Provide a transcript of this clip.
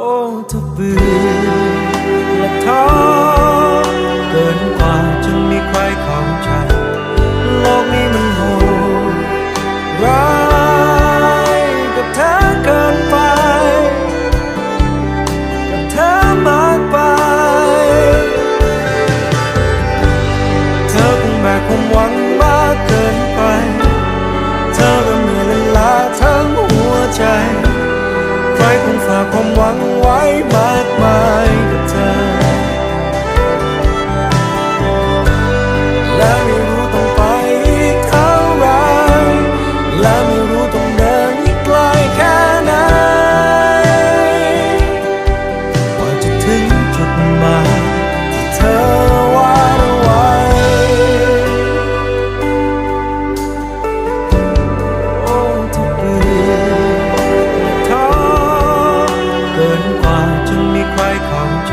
อ้ถ้าเบื่อและท้อเกินกว่าจะมีใครเข้าใจ โลกนี้มันโหดร้ายกับเธอเกินไป กับเธอมากไป เธอคงแบกความหวัง คงฝาความหวังไว้มา กว่าจนมีใครเข้าใจ